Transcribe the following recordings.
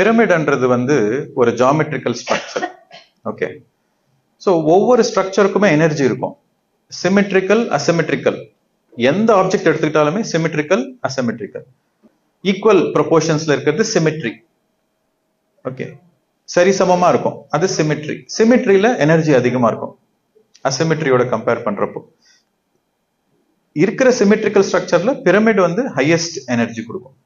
பிரமிடுன்றது வந்து ஒரு geometrical structure okay so ஒவ்வொரு ஸ்ட்ரக்சருக்குமே எனர்ஜி இருக்கும். சிமெட்ரிக்கல் அசிமெட்ரிக்கல் எந்த ஆப்ஜெக்ட் எடுத்துக்கிட்டாலுமே சிமெட்ரிக்கல் அசிமெட்ரிக்கல் ஈக்குவல் ப்ரொபோர்ஷன்ஸ்ல இருக்கிறது சிமெட்ரி ஓகே சரி சமமா இருக்கும். அது சிமெட்ரி சிமெட்ரியில எனர்ஜி அதிகமா இருக்கும். அசிமெட்ரியோட கம்பேர் பண்றப்போ. இருக்கிற சிமெட்ரிக்கல் ஸ்ட்ரக்சர்ல பிரமிட் வந்து ஹையஸ்ட் எனர்ஜி கொடுக்கும்.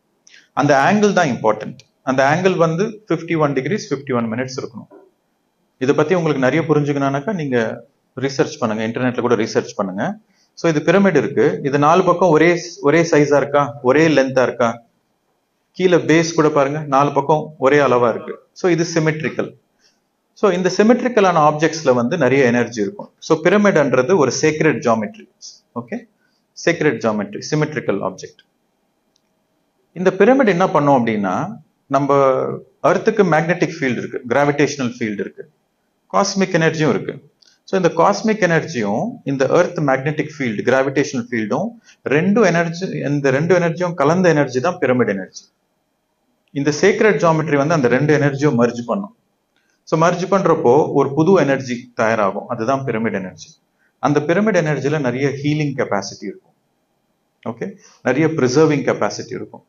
அந்த ஆங்கிள் தான் இம்பார்ட்டன்ட் அந்த ஆங்கிள் வந்து fifty one degrees fifty one minutes இருக்கணும். இதை பத்தி உங்களுக்கு நிறைய புரிஞ்சுக்கணும்னாக்கா நீங்க ரிசர்ச் பண்ணுங்க. இன்டர்நெட்ல கூட ரிசர்ச் பண்ணுங்க. ஸோ இது பிரமிட் இருக்கு. இது நாலு பக்கம் ஒரே ஒரே சைஸா இருக்கா? ஒரே லென்த்தா இருக்கா? கீழே பேஸ் கூட பாருங்க. நாலு பக்கம் ஒரே அளவா இருக்கு. ஸோ இது சிமெட்ரிக்கல் ஸோ இந்த சிமெட்ரிக்கலான ஆப்ஜெக்ட்ஸ்ல வந்து நிறைய எனர்ஜி இருக்கும். ஸோ பிரமிட்ன்றது ஒரு sacred geometry okay sacred geometry symmetrical object இந்த பிரமிட் என்ன பண்ணோம் அப்படின்னா நம்ம அர்த்துக்கு மேக்னெட்டிக் ஃபீல்டு இருக்கு கிராவிடேஷனல் ஃபீல்டு இருக்கு காஸ்மிக் எனர்ஜியும் இருக்கு. ஸோ இந்த காஸ்மிக் எனர்ஜியும் இந்த அர்த் மேக்னெட்டிக் ஃபீல்டு கிராவிடேஷனல் ஃபீல்டும் ரெண்டும் எனர்ஜி இந்த ரெண்டு எனர்ஜியும் கலந்த எனர்ஜி தான் பிரமிட் எனர்ஜி இந்த சேக்ரெட் ஜாமெட்ரி வந்து அந்த ரெண்டு எனர்ஜியும் மர்ஜ் பண்ணும். ஸோ மர்ஜ் பண்ணுறப்போ ஒரு புது எனர்ஜி தயாராகும். அதுதான் பிரமிட் எனர்ஜி அந்த பிரமிட் எனர்ஜியில் நிறைய ஹீலிங் கெப்பாசிட்டி இருக்கும். ஓகே நிறைய ப்ரிசர்விங் கெப்பாசிட்டி இருக்கும்.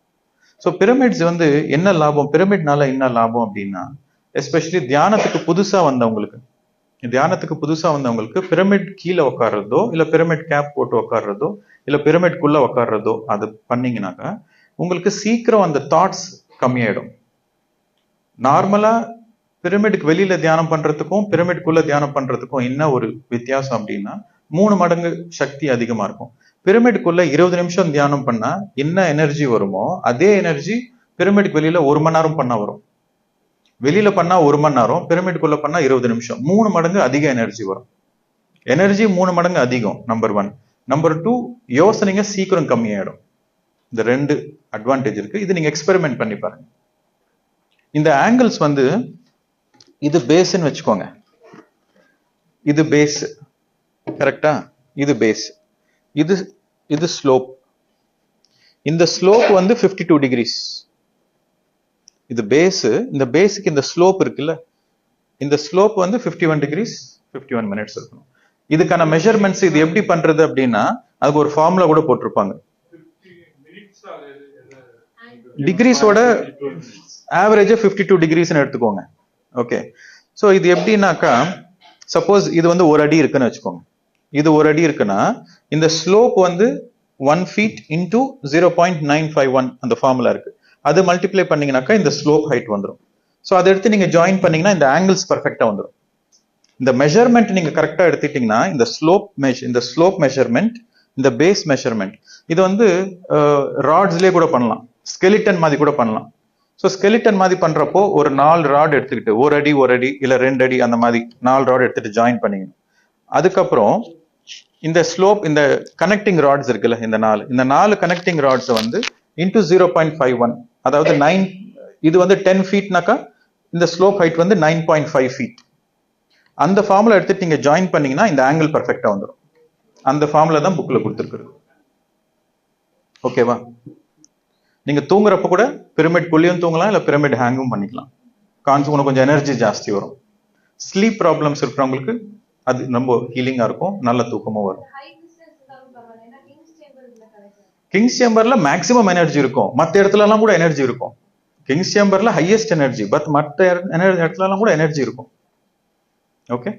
ஸோ பிரமிட்ஸ் வந்து என்ன லாபம்? பிரமிட்னால என்ன லாபம் அப்படின்னா எஸ்பெஷலி தியானத்துக்கு புதுசா வந்தவங்களுக்கு தியானத்துக்கு புதுசா வந்தவங்களுக்கு பிரமிட் கீழே உட்கார்றதோ இல்ல பிரமிட் கேப் போட்டு உட்கார்றதோ இல்ல பிரமிட்குள்ள உட்கார்றதோ அது பண்ணீங்கன்னாக்கா உங்களுக்கு சீக்கிரம் அந்த தாட்ஸ் கம்மியாயிடும். நார்மலா பிரமிடுக்கு வெளியில தியானம் பண்றதுக்கும் பிரமிட்குள்ள தியானம் பண்றதுக்கும் என்ன ஒரு வித்தியாசம் அப்படின்னா மூணு மடங்கு சக்தி அதிகமா இருக்கும். பிரமிடுக்குள்ள இருபது நிமிஷம் தியானம் பண்ணா என்ன எனர்ஜி வருமோ அதே எனர்ஜி பிரமிடுக்கு வெளியில ஒரு மணி நேரம் பண்ணா வரும். வெளியில பண்ணா ஒரு மணி நேரம் பிரமிடுக்குள்ள பண்ணா இருபது நிமிஷம். மூணு மடங்கு அதிக எனர்ஜி வரும். எனர்ஜி மூணு மடங்கு அதிகம் நம்பர் ஒன் நம்பர் டூ யோசனைங்க சீக்கிரம் கம்மியாயிடும். இந்த ரெண்டு அட்வான்டேஜ் இருக்கு. இது நீங்க எக்ஸ்பெரிமெண்ட் பண்ணி பாருங்க. இந்த ஆங்கிள்ஸ் வந்து இது பேஸ்ன்னு வச்சுக்கோங்க. இது பேஸ் கரெக்டா இது பேஸ் இது இது ஸ்லோப் இந்த ஸ்லோப் வந்து 52 டூ டிகிரிஸ் இது பேஸ் இந்த பேஸுக்கு இந்த ஸ்லோப் இருக்குல்ல? இந்த ஸ்லோப் வந்து 51 one degrees fifty one minutes இருக்கணும் இதுக்கான மெஷர்மெண்ட்ஸ் இது எப்படி பண்றது அப்படின்னா அதுக்கு ஒரு ஃபார்முலா கூட போட்டிருப்பாங்க. டிகிரிஸோட ஆவரேஜா 52 டூ டிகிரிஸ்னு எடுத்துக்கோங்க. ஓகே ஸோ இது எப்படின்னாக்கா சப்போஸ் இது வந்து ஒரு அடி இருக்குன்னு வச்சுக்கோங்க. இது ஒரு அடி இருக்குன்னா இந்த ஸ்லோப் வந்து one feet into zero point nine five one அந்த ஃபார்முலா இருக்கு. அது மல்டிப்ளை பண்ணீங்கன்னாக்கா இந்த ஸ்லோப் ஹைட் வந்துடும் ஸோ அதை எடுத்து நீங்க ஜாயின் பண்ணீங்கன்னா இந்த ஆங்கிள்ஸ் பர்ஃபெக்டா வந்துடும் இந்த மெஷர்மெண்ட் நீங்க கரெக்டா எடுத்துட்டீங்கன்னா இந்த ஸ்லோப் மெஷ் இந்த ஸ்லோப் மெஷர்மெண்ட் இந்த பேஸ் மெஷர்மெண்ட் இது வந்து ராட்ஸ்லயே கூட பண்ணலாம். ஸ்கெலிட்டன் மாதிரி கூட பண்ணலாம். ஸோ ஸ்கெலிட்டன் மாதிரி பண்றப்போ ஒரு நாலு ராட் எடுத்துக்கிட்டு ஒரு அடி ஒரு அடி இல்ல ரெண்டு அடி அந்த மாதிரி நாலு ராட் எடுத்துட்டு ஜாயின் பண்ணிக்கணும் அதுக்கப்புறம் இந்த ஸ்லோப் இந்த கனெக்டிங் ராட்ஸ் இருக்குல்ல இந்த நாலு. இந்த நாலு கனெக்டிங் ராட்ஸ் வந்து into zero point five one அதாவது நைன் இது வந்து டென் ஃபீட்னாக்கா இந்த ஸ்லோப் ஹைட் வந்து நைன் பாயிண்ட் ஃபைவ் ஃபீட் அந்த ஃபார்முலா எடுத்துட்டு நீங்க ஜாயின் பண்ணீங்கன்னா இந்த ஆங்கிள் பர்ஃபெக்டா வந்துடும் அந்த ஃபார்முலா தான் புக்ல கொடுத்துருக்குறது. ஓகேவா நீங்க தூங்குறப்ப கூட பிரமிட் புள்ளியும் தூங்கலாம் இல்ல பிரமிட் ஹேங்கும் பண்ணிக்கலாம். கான்ஸ் உனக்கு கொஞ்சம் எனர்ஜி ஜாஸ்தி வரும். ஸ்லீப் ப்ராப்ளம்ஸ் இருக்கிறவங்களுக்கு அது ரொம்ப ஹீலிங்கா இருக்கும் நல்ல தூக்கமும் வரும். கிங்ஸ் சேம்பர்ல மேக்ஸிமம் எனர்ஜி இருக்கும். மற்ற இடத்துல எல்லாம் கூட எனர்ஜி இருக்கும். கிங்ஸ் சேம்பர்ல ஹையஸ்ட் எனர்ஜி பட் மற்ற இடத்துல எல்லாம் கூட எனர்ஜி இருக்கும். ஓகே